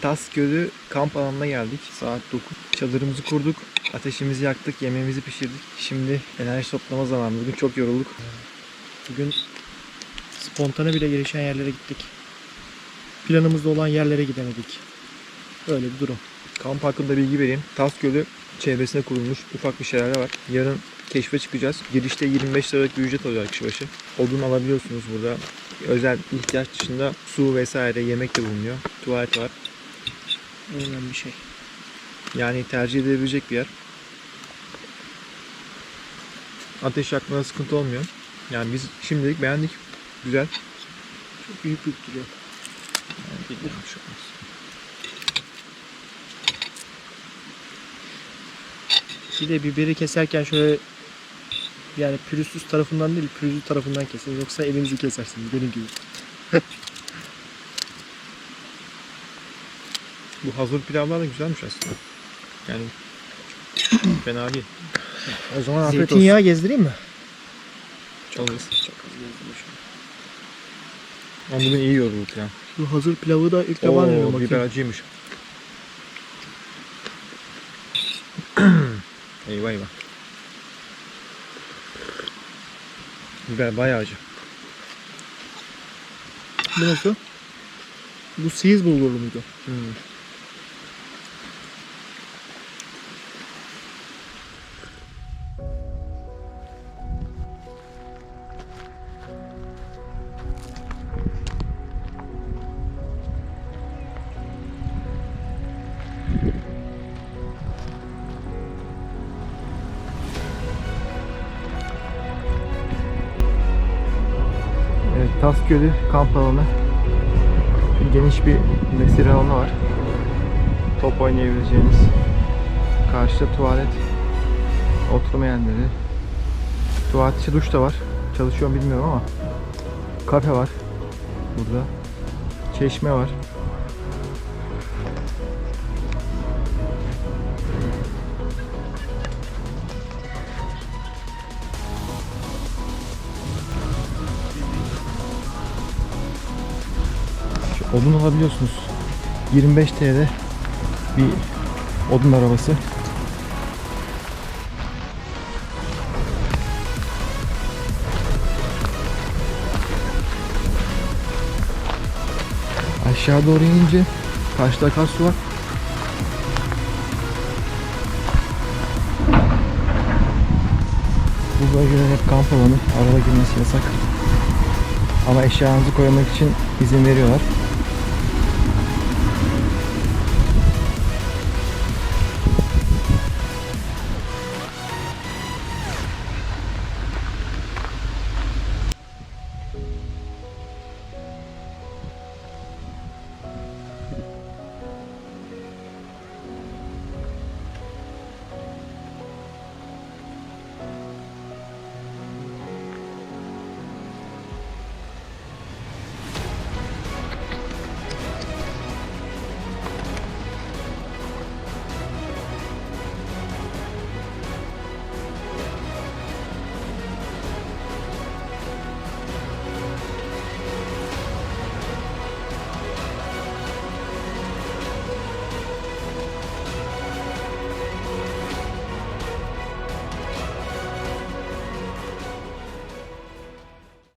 Tas Gölü kamp alanına geldik. Saat 9. Çadırımızı kurduk. Ateşimizi yaktık, yemeğimizi pişirdik. Şimdi enerji toplama zamanı. Bugün çok yorulduk. Bugün spontane bile gelişen yerlere gittik. Planımızda olan yerlere gidemedik. Öyle bir durum. Kamp hakkında bilgi vereyim. Tas Gölü çevresine kurulmuş ufak bir şelale var. Yarın keşfe çıkacağız. Girişte 25 liralık bir ücret alıyor kişi başı. Odun alabiliyorsunuz burada. Özel ihtiyaç dışında su vesaire yemek de bulunuyor. Tuvalet var. Önemli şey. Yani tercih edilebilecek bir yer. Ateş yakmada sıkıntı olmuyor. Yani biz şimdilik beğendik. Güzel. Çok büyük büyük duruyor. Yani bir- bir şey. Bir de biberi keserken şöyle yani pürüzsüz tarafından değil pürüzlü tarafından kesin. Yoksa elinizi kesersiniz benim gibi. Bu hazır pilavlar da güzelmiş aslında. Yani fena değil. O zaman afiyet Zeytinyağı gezdireyim mi? Çok az gezdireyim şöyle. Ama bugün iyi yorulduk ya. Bu hazır pilavı da ilk defa deniyorum bakayım. biber acıymış. eyvah eyvah. Biber bayağı acı. Bu nasıl? Bu siiz bulgurlu muydu? Hmm. Tas Gölü kamp alanı. Geniş bir mesire alanı var. Top oynayabileceğiniz. Karşıda tuvalet. Oturma yerleri. Tuvalet içi duş da var. Çalışıyor bilmiyorum ama. Kafe var. Burada. Çeşme var. Odun alabiliyorsunuz. 25 TL bir odun arabası. Aşağı doğru inince karşıda akarsu var. Bu bölgeler hep kamp alanı. Araba girmesi yasak. Ama eşyanızı koymak için izin veriyorlar.